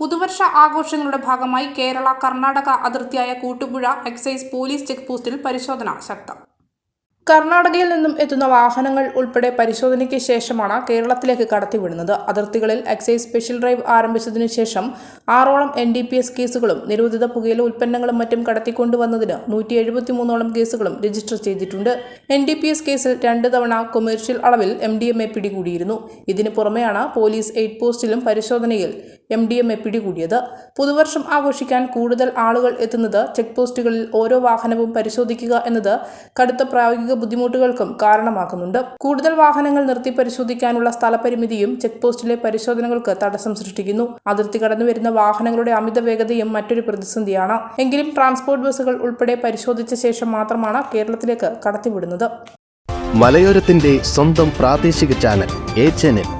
പുതുവർഷ ആഘോഷങ്ങളുടെ ഭാഗമായി കേരള കർണാടക അതിർത്തിയായ കൂട്ടുപുഴ എക്സൈസ് പോലീസ് ചെക്ക് പോസ്റ്റിൽ പരിശോധന ശക്തം. കർണാടകയിൽ നിന്നും എത്തുന്ന വാഹനങ്ങൾ ഉൾപ്പെടെ പരിശോധനയ്ക്ക് ശേഷമാണ് കേരളത്തിലേക്ക് കടത്തിവിടുന്നത്. അതിർത്തികളിൽ എക്സൈസ് സ്പെഷ്യൽ ഡ്രൈവ് ആരംഭിച്ചതിനു ശേഷം ആറോളം എൻ ഡി പി എസ് കേസുകളും നിരോധിത പുകയില ഉൽപ്പന്നങ്ങളും മറ്റും കടത്തിക്കൊണ്ടുവന്നതിന് നൂറ്റി എഴുപത്തിമൂന്നോളം കേസുകളും രജിസ്റ്റർ ചെയ്തിട്ടുണ്ട്. എൻ ഡി പി എസ് കേസിൽ രണ്ട് തവണ കൊമേഴ്ഷ്യൽ അളവിൽ എം ഡി എം എ പിടികൂടിയിരുന്നു. ഇതിനു പുറമെയാണ് പോലീസ് എയ്ഡ് പോസ്റ്റിലും പരിശോധനയിൽ എം ഡി എം എ പിടികൂടിയത്. പുതുവർഷം ആഘോഷിക്കാൻ കൂടുതൽ ആളുകൾ എത്തുന്നത് ചെക്ക് പോസ്റ്റുകളിൽ ഓരോ വാഹനവും പരിശോധിക്കുക എന്നത് കടുത്ത പ്രായോഗിക ബുദ്ധിമുട്ടുകൾക്കും കാരണമാക്കുന്നുണ്ട്. കൂടുതൽ വാഹനങ്ങൾ നിർത്തി പരിശോധിക്കാനുള്ള സ്ഥലപരിമിതിയും ചെക്ക് പോസ്റ്റിലെ പരിശോധനകൾക്ക് തടസ്സം സൃഷ്ടിക്കുന്നു. അതിർത്തി കടന്നു വരുന്ന വാഹനങ്ങളുടെ അമിത വേഗതയും മറ്റൊരു പ്രതിസന്ധിയാണ്. എങ്കിലും ട്രാൻസ്പോർട്ട് ബസ്സുകൾ ഉൾപ്പെടെ പരിശോധിച്ച ശേഷം മാത്രമാണ് കേരളത്തിലേക്ക് കടത്തിവിടുന്നത്. മലയോരത്തിന്റെ സ്വന്തം പ്രാദേശിക ചാനൽ എ ചാനൽ.